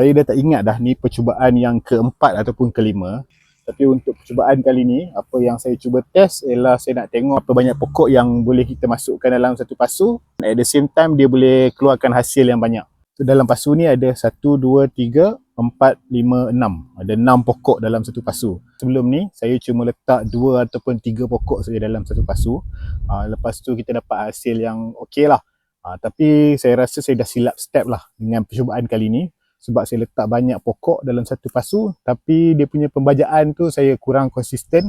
Saya dah tak ingat dah ni percubaan yang keempat ataupun kelima. Tapi untuk percubaan kali ni, apa yang saya cuba test ialah saya nak tengok apa banyak pokok yang boleh kita masukkan dalam satu pasu. At the same time, dia boleh keluarkan hasil yang banyak. So, dalam pasu ni ada satu, dua, tiga, empat, lima, enam. Ada enam pokok dalam satu pasu. Sebelum ni, saya cuma letak dua ataupun tiga pokok saja dalam satu pasu. Uh, lepas tu kita dapat hasil yang okey lah. Uh, tapi saya rasa saya dah silap step lah dengan percubaan kali ni sebab saya letak banyak pokok dalam satu pasu tapi dia punya pembajaan tu saya kurang konsisten.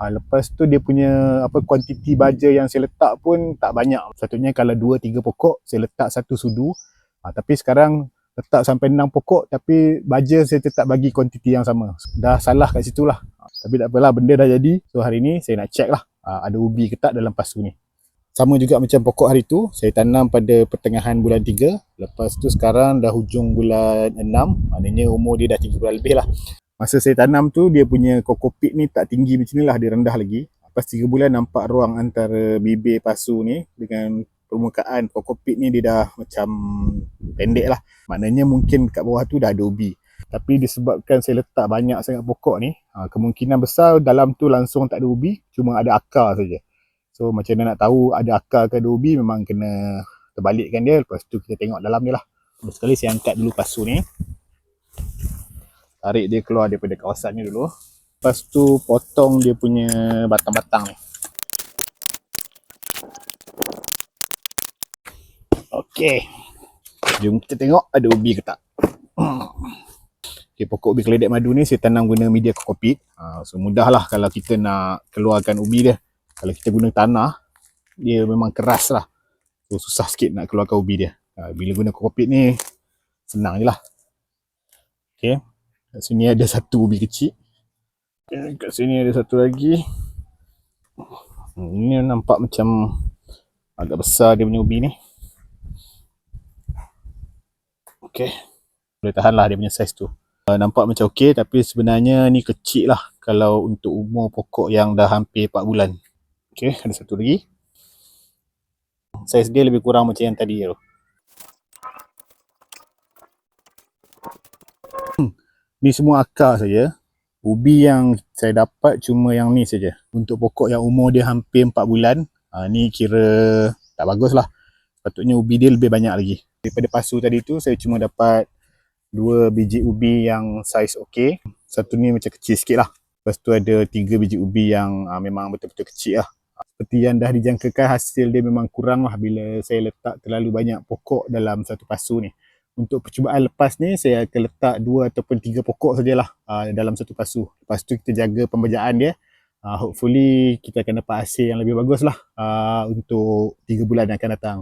Ha, lepas tu dia punya apa kuantiti baja yang saya letak pun tak banyak. Satunya kalau 2 3 pokok saya letak satu sudu. Ha, tapi sekarang letak sampai 6 pokok tapi baja saya tetap bagi kuantiti yang sama. Dah salah kat situ lah. Ha, tapi tak apalah benda dah jadi. So hari ni saya nak check lah. Ha, ada ubi ke tak dalam pasu ni sama juga macam pokok hari tu saya tanam pada pertengahan bulan 3 lepas tu sekarang dah hujung bulan 6 maknanya umur dia dah 3 bulan lebih lah. Masa saya tanam tu dia punya kokopit ni tak tinggi macam ni lah. Dia rendah lagi. Lepas 3 bulan nampak ruang antara bibir pasu ni dengan permukaan kokopit ni dia dah macam pendek lah. Maknanya mungkin kat bawah tu dah ada ubi tapi disebabkan saya letak banyak sangat pokok ni ha, kemungkinan besar dalam tu langsung tak ada ubi cuma ada akar saja So macam mana nak tahu ada akar ke ada ubi memang kena terbalikkan dia. Lepas tu kita tengok dalam ni lah. Terus sekali saya angkat dulu pasu ni. Tarik dia keluar daripada kawasan ni dulu. Lepas tu potong dia punya batang-batang ni. Okey. Jom kita tengok ada ubi ke tak. Okay, pokok ubi keledek madu ni saya tanam guna media kokopit. Uh, so mudahlah kalau kita nak keluarkan ubi dia kalau kita guna tanah dia memang keras lah. So susah sikit nak keluarkan ubi dia. Ha, bila guna kokopit ni senang je lah. Ok kat sini ada satu ubi kecil. Kat sini ada satu lagi. Hmm, ini nampak macam agak besar dia punya ubi ni. Ok boleh tahan lah dia punya saiz tu. Uh, nampak macam ok tapi sebenarnya ni kecil lah kalau untuk umur pokok yang dah hampir 4 bulan Okay, ada satu lagi. Saiz dia lebih kurang macam yang tadi tu. Hmm. Ni semua akar saja. Ubi yang saya dapat cuma yang ni saja. Untuk pokok yang umur dia hampir 4 bulan, ha, ni kira tak bagus lah. Patutnya ubi dia lebih banyak lagi. Daripada pasu tadi tu, saya cuma dapat dua biji ubi yang saiz okey. Satu ni macam kecil sikit lah. Lepas tu ada tiga biji ubi yang ha, memang betul-betul kecil lah seperti yang dah dijangkakan hasil dia memang kurang lah bila saya letak terlalu banyak pokok dalam satu pasu ni. Untuk percubaan lepas ni saya akan letak dua ataupun tiga pokok sajalah uh, dalam satu pasu. Lepas tu kita jaga pembejaan dia. Uh, hopefully kita akan dapat hasil yang lebih bagus lah uh, untuk tiga bulan yang akan datang.